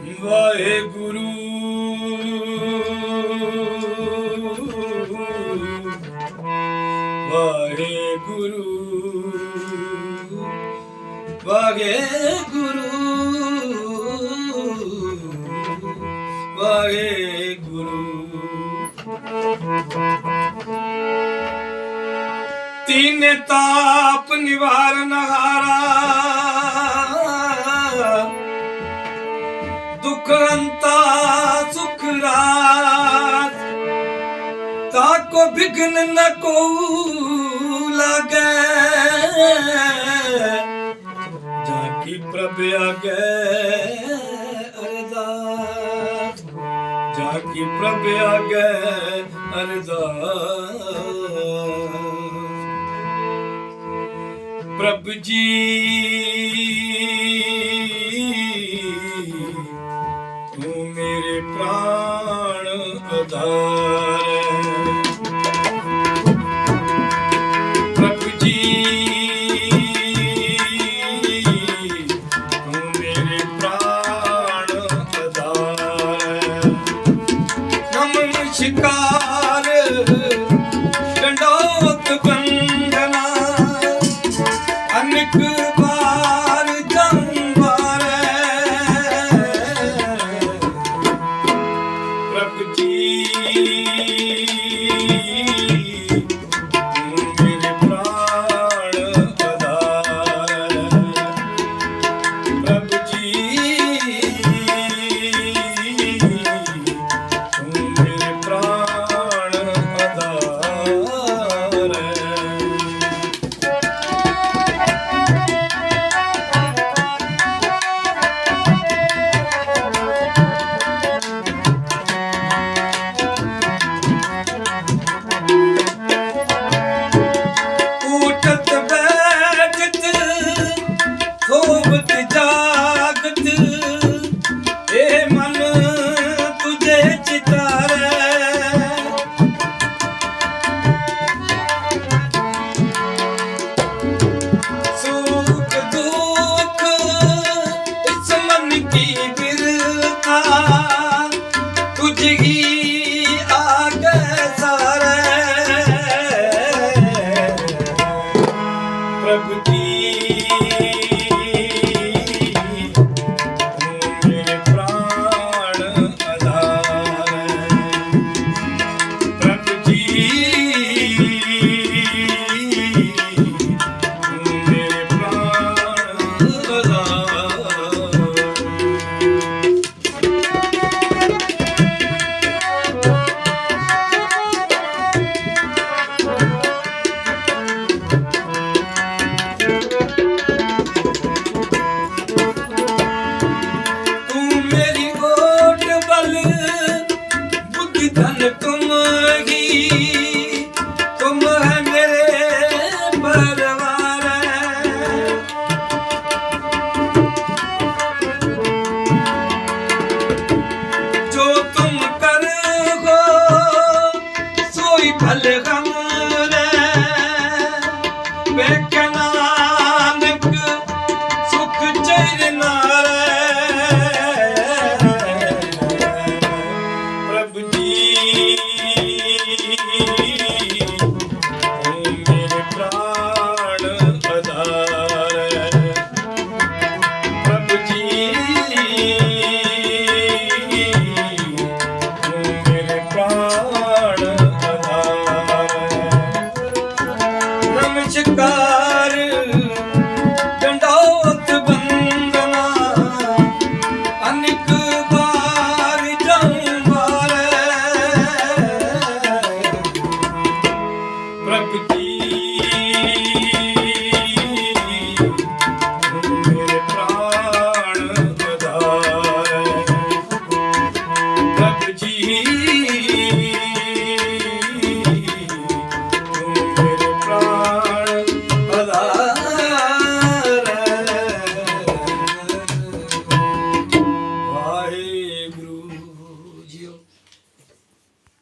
ਵਾਹਿਗੁਰੂ। ਵਾਹਿਗੁਰੂ। ਵਾਹਿਗੁਰੂ। ਵਾਹਿਗੁਰੂ। ਤੀਨ ਤਾਪ ਨਿਵਾਰਨ ਹਾਰਾ ਤਾਕੋ ਵਿਗਨ ਨ ਕੋ ਲਾਗੈ ਜਾ ਕੀ ਪ੍ਰਭ ਆਗੇ ਅਰਦਾਸ। ਜਾ ਕੀ ਪ੍ਰਭ ਆਗੇ ਅਰਦਾਸ। ਪ੍ਰਭ ਜੀ। ਤੂੰ ਮੇਰੇ ਪ੍ਰਾਣ goodbye. ਧਨ ਤੁਮ ਹੀ जी